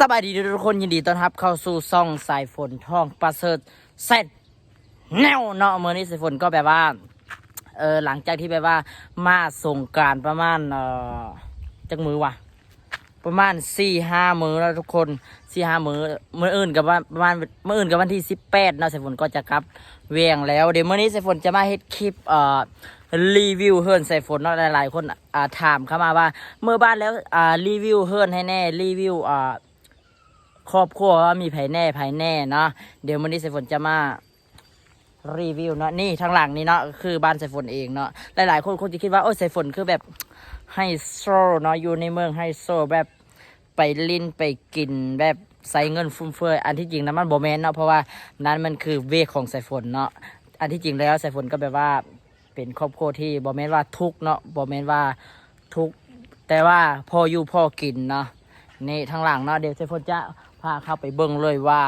สบายดีทุกคนยินดีต้อนรับเข้าสู่ซ่องสายฝนทองประเสริฐเสร็จแนวเนาะเมื่อนี้สายฝนก็แบบว่าเออหลังจากที่แบบว่ามาส่งการประมาณเอ่อจักมือว่ะ ประมาณสี่ห้ามือแล้วทุกคนสี่ห้ามือมืออื่นกับว่าประมาณมืออื่นกับวันที่สิบแปดเนาะสายฝนก็จะกลับเวียงแล้วเดี๋ยวเมื่อนี้สายฝนจะมาเฮ็ดคลิปเอ่อรีวิวเฮิร์นใส่ฝนเนาะหลายๆ คนอ่าถามเข้ามาว่า เมื่อบ้านแล้วอ่ารีวิวเฮิร์นให้แน่รีวิวอ่า ครอบครัวว่ามีไผแน่ไผแน่เนาะเดี๋ยววันนี้ใส่ฝนจะมารีวิวเนาะนี่ทางหลังนี่เนาะคือบ้านใส่ฝนเองเนาะหลายๆคนคงจะคิดว่าโอ้ยใส่ฝนคือแบบไฮโซเนาะอยู่ในเมืองไฮโซแบบไปลิ้นไปกินแบบใส่เงินฟุ่มเฟือยอันที่จริงนะมันโบแมนเนาะเพราะว่านั้นมันคือเวกของใส่ฝนเนาะอันที่จริงแล้วใส่ฝนก็แบบว่าเป็นครอบครัวที่บอแมนว่าทุกเนาะบอแมนว่าทุกแต่ว่าพออยู่พอกินเนาะนี่ทางหลังเนาะเดี๋ยวเซฟนจะ พาเข้าไปเบิ่งเลยว่า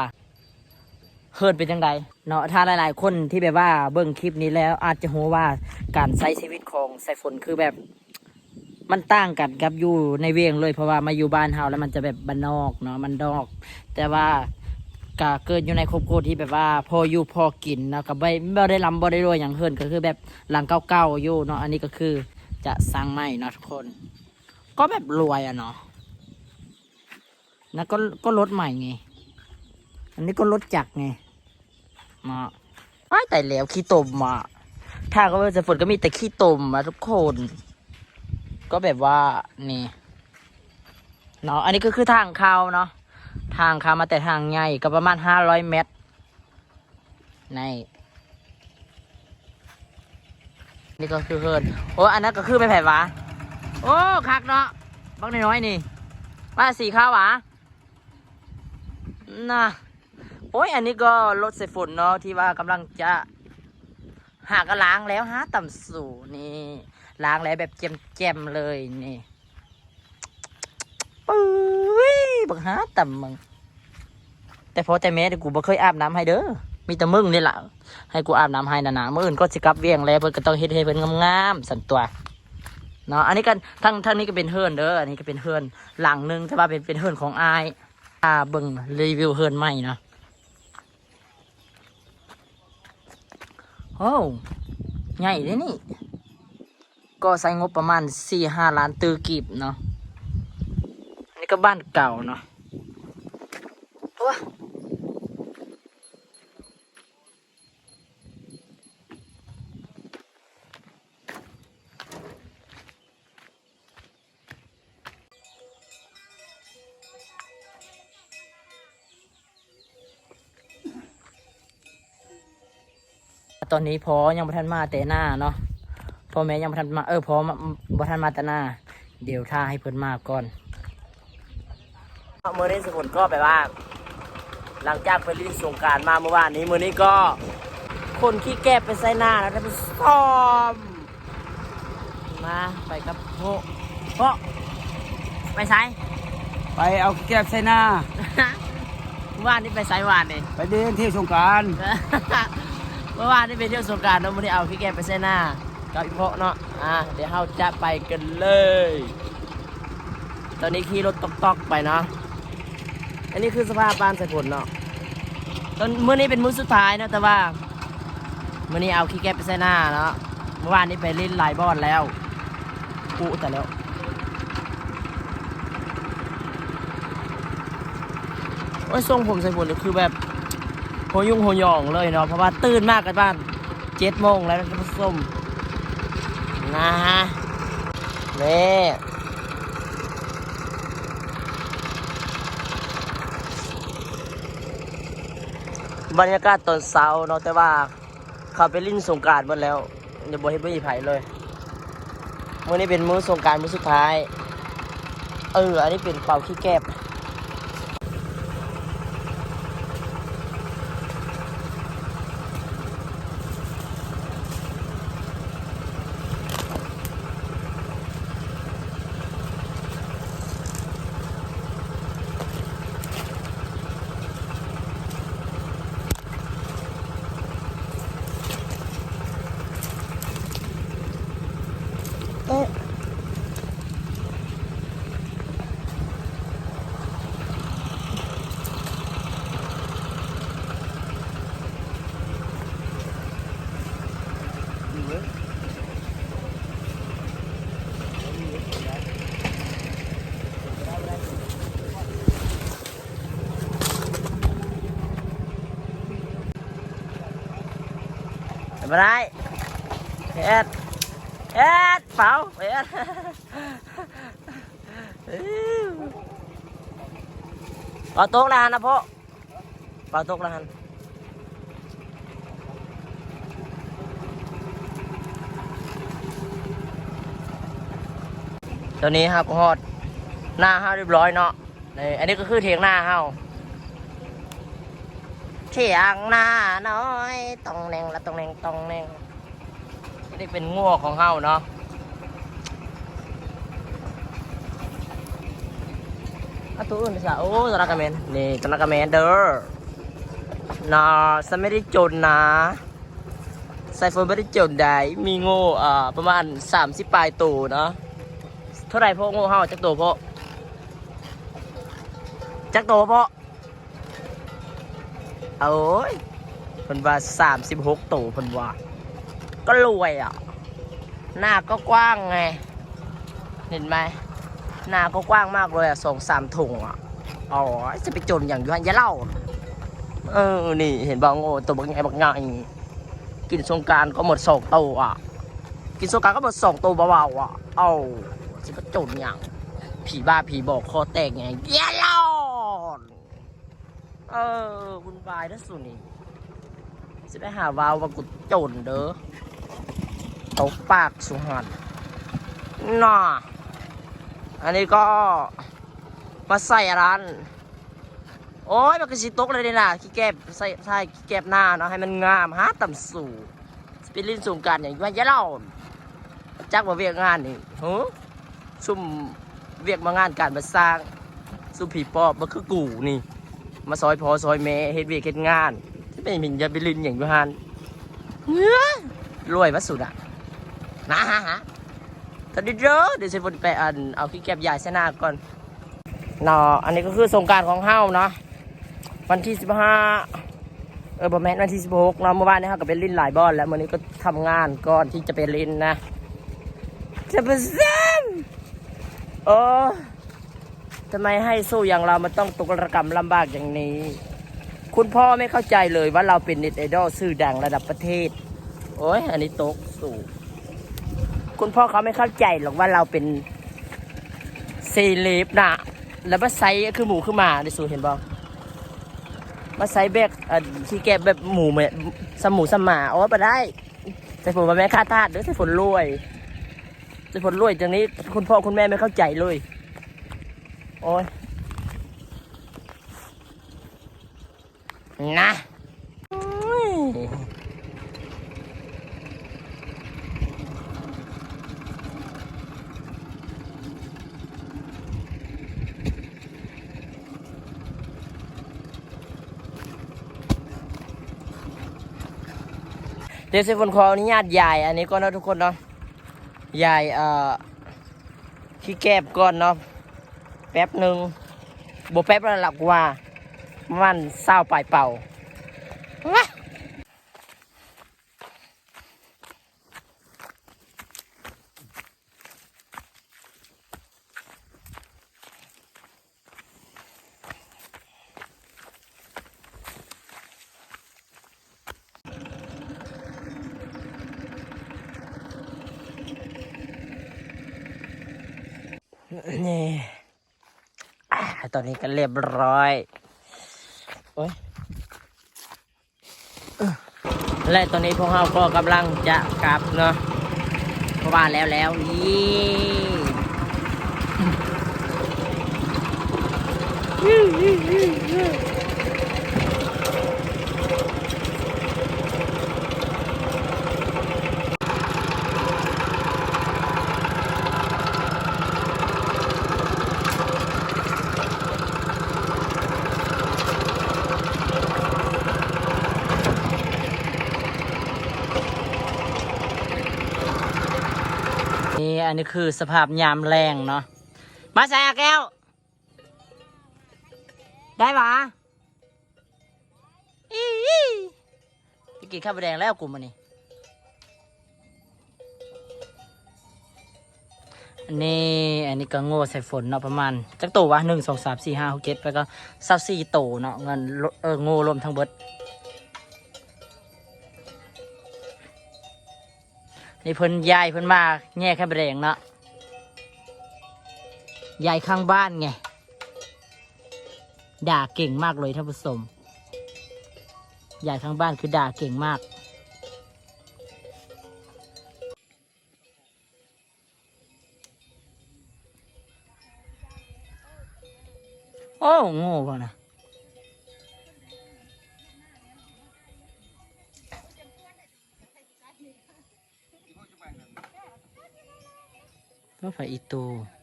เฮิร์นเป็นจังไดเนาะถ้าหลาย ๆ คนที่แบบว่าเบิ่งคลิปนี้แล้วอาจจะรู้ว่าการใช้ชีวิตของไซฝนคือแบบมันต่างกันกับอยู่ในเวียงเลยเพราะว่ามาอยู่บ้านเฮาแล้วมันจะแบบบ้านนอกเนาะมันดอก แต่ว่าก็เกิดอยู่ในครอบครัวที่แบบว่า พออยู่พอกินเนาะกับไม่ไม่ได้ลำบ่ได้รวยอย่างเฮิร์นก็คือแบบหลังเก่าๆอยู่เนาะอันนี้ก็คือจะสร้างใหม่เนาะทุกคน ก็แบบรวยอะเนาะ แล้วก็ก็รถใหม่ไง อันนี้ก็รถจักรไง มาอ้แต่แล้วขี้ตมมาถ้าก็จะฝนก็มีแต่ขี้ตมมาทุกคน ก็แบบว่านี่เนาะอันนี้ก็คือทางเข้าเนาะทางเข้ามาแต่ทางใหญ่ก็ประมาณห้าร้อยเมตรในนี่ก็คือเฮินโอ้อันนั้นก็คือไม่แผ่วะโอ้คักเนาะบักน้อยนี่ว่าสีข้าวหวะ นะโอ้ยอันนี้ก็รถใส่ฝนเนาะที่ว่ากำลังจะหากล้างแล้วฮะต่ำสู่นี่ล้างแล้วแบบเจ็มๆเลยนี่ปุ้ยบักฮาต่ำมึงแต่พอแต่แม่กูบ่เคยอาบน้ำให้เด้อมีแต่มึงนี่แหละให้กูอาบน้ำให้นะนะเมื่ออื่นก็สิกลับเวียงแล้วเพิ่นก็ต้องเฮ็ดให้เพิ่นงามๆสันตัวเนาะอันนี้กันทั้งทั้งนี้ก็เป็นเฮือนเด้ออันนี้ก็เป็นเฮือนหลังหนึงแต่ว่าเป็นเป็นเฮือนของอาย อ่าเบิ่งรีวิวเฮือนใหม่นะโอ้ใหญ่เลยนี่ ก็ใช้งบประมาณสี่ห้าล้านตือกีบเนาะอันนี้ก็บ้านเก่าเนาะว้า ตอนนี้พอยังบ่ทันมาแต่หน้าเนาะพ่อแม่ยังบ่ทันมาเออพอมาบ่ทันมาแต่หน้า เดี๋ยวถ้าให้เพิ่นมาก่อนเมื่อนี้สมุนก็แบบว่า หลังจากไปเล่นสงกรารมาเมื่อวานนี้มื่อนี้ก็ คนขี้แก้ไปใส่หน้าแล้วท่านผู้ชมมาไปกับโพโพไปใส่ไปเอาแก้บใส่หน้าเมื่อวานนี้ไปใส่วานนี่ไปเดินเที่ยวสงกราร เมื่อวานนี้ไปเที่ยวสงกรารแล้วมื่อนี้เอาขี้แกไปใส่หน้ากับอีโพเนาะอะเดี๋ยวเราจะไปกันเลย ตอนนี้ขี่รถตอกๆไปเนาะอันนี้คือสภาพบ้านใส่ผลเนาะตอนเมื้อนี้เป็นมื้อสุดท้ายเนอะแต่ว่าเมื้อนี้เอาขี้แกไปใส่หน้าเนาะเมื่อวานนี้ไปเล่นลายบอลแล้วกูแต่แล้วโอ้ยทรงผมใส่ผลนี่คือแบบ โหยุ่งโหยองเลยเนาะเพราะว่าตื่นมากกันบ้านเจ็ดโมงแล้วท่านผู้ชมนะฮะนี่บรรยากาศตอนเช้าเนาะแต่ว่าเขาไปเล่นสงกรารหมดแล้วเดี๋ยวบอให้ไม่มีไผเลยมื้อนี้เป็นมื้อสงกรารมื้อสุดท้าย เออ อันนี้เป็นเป่าขี้แกบ มาได้เอ็ดเอ็ดเปล่าเอ็ดเปล่าตกแล้วฮันนะพ่อเปล่าตกแล้วฮันตอนนี้ครับฮอดหน้าห้าเรียบร้อยเนาะนี่อันนี้ก็คือเทียงหน้าเฮา เที่ยงหน้าน้อยตองแนงละตองแนงตองแนงนี่เป็นงัวของเฮาเนาะอะตัวอื่นสะโอ้ตระกะเมนนี่ตระกะเมนเด้อนาสไม่ได้จนนะไซโฟนไม่ได้จนได้มีโง่อ่าประมาณ30ปลายตัวเนาะเท่าไรพ่อโง่เฮาจักตัวพ่อจักตัวพ่อ โอ้ยเพิ่นว่าสามสิบหกตัวเพิ่นว่า ก็รวยอะ หน้าก็กว้างไง เห็นไหม หน้าก็กว้างมากเลยอะสองสามถุงอะอ๋อจะไปจนอย่างยันยะเล่า เออ นี่ เห็นบางโอตัวบักใหญ่บักใหญ่กินสงการก็หมดสองตัวอะ กินสงการก็หมดสองตัวเบาๆอะ เอาจะไปจนอย่าง ผีบ้าผีบอกคอแตกไงยะเล่า เออคุณบายนะสุนี่จะไปหาวาวว่ากูโจนเด้อตบปากสุหันน่าอันนี้ก็มาใส่ร้าน โอ้ยมันก็สิตกเลยนี่นะขี้แก็บใส่ใส่ขี้แก็บหน้าเนาะให้มันงามฮะต่ำสูสปิลินสูงกันอย่างว่าย่าเล่าจักว่าเวียกงานนี่หูซุ่มเวียกมางานการมาสร้าง ซุ่มผีปอบมันคือกูนี่ มาซอยพอซอยแม่เฮ็ดเวียกเฮ็ดงานไม่มีจะไปลินอย่างยูฮันเนื้อรวยมาสุดอะนะฮะฮะตอนนี้เด้อเดี๋ยวเซฟนไปอันเอาขี้แก็บยายเสนาก่อนเนาะอันนี้ก็คือสงการของเฮาเนาะวันที่สิบห้าเออประมาณวันที่สิบหกเนาะเมื่อวานนี้เฮาก็ไปลินหลายบอลแล้ววันนี้ก็ทำงานก่อนที่จะไปลินนะจะไปซ้ำโอ้ ทำไมให้สู้อย่างเรามันต้องตกระกรรมลำบากอย่างนี้ คุณพ่อไม่เข้าใจเลยว่าเราเป็นเน็ตไอดอลชื่อดังระดับประเทศ โอ้ยอันนี้ตกสู่คุณพ่อเขาไม่เข้าใจหรอกว่าเราเป็นเซเลบนะแล้วมาไซคือหมูคือหมาในสู่เห็นบ่มาไซแบกที่แกแบบหมูเหมือนสมูสมาโอ้ไปได้แต่ผมาแม่ค่าทาสหรือแต่ฝนรวยแต่ฝนรวยจังนี้คุณพ่อคุณแม่ไม่เข้าใจเลย โอ้ยนะโอ้ยเดี๋ยวเซฟนขออนุญาตยายอันนี้ก็นะทุกคนเนาะยายเอ่อขี้แกบก่อนเนาะ แป๊บหนึ่งบแป๊บแล้วหลับว่าประมันเศร้าปลายเป่าว้านี่อ่า ตอนนี้ก็เรียบร้อยโอ้ยเอ้อและตอนนี้พวกเราก็กำลังจะกลับเนาะเพราะว่าแล้วแล้วนี่ นี่อันนี้คือสภาพยามแรงเนาะมาใส่แก้ว ได้ปะอีอีไปกินข้าวแดงแล้วกลุ่มมันนี่อันนี้อันนี้ก็โง่ใส่ฝนเนาะประมาณจักโตวะหนึ่งสองสามสี่ห้าหกเจ็ดแล้วก็เศร้าสี่โตเนาะเงินเออโง่รวมทั้งเบิด นี่เพิ่นยายเพิ่นมาแง่ข้างแรงเนาะยายข้างบ้านไง ด่าเก่งมากเลยท่านผู้ชมยายข้างบ้านคือด่าเก่งมากโอ้โง่ก่อนนะ ก็ไฟอีตูเ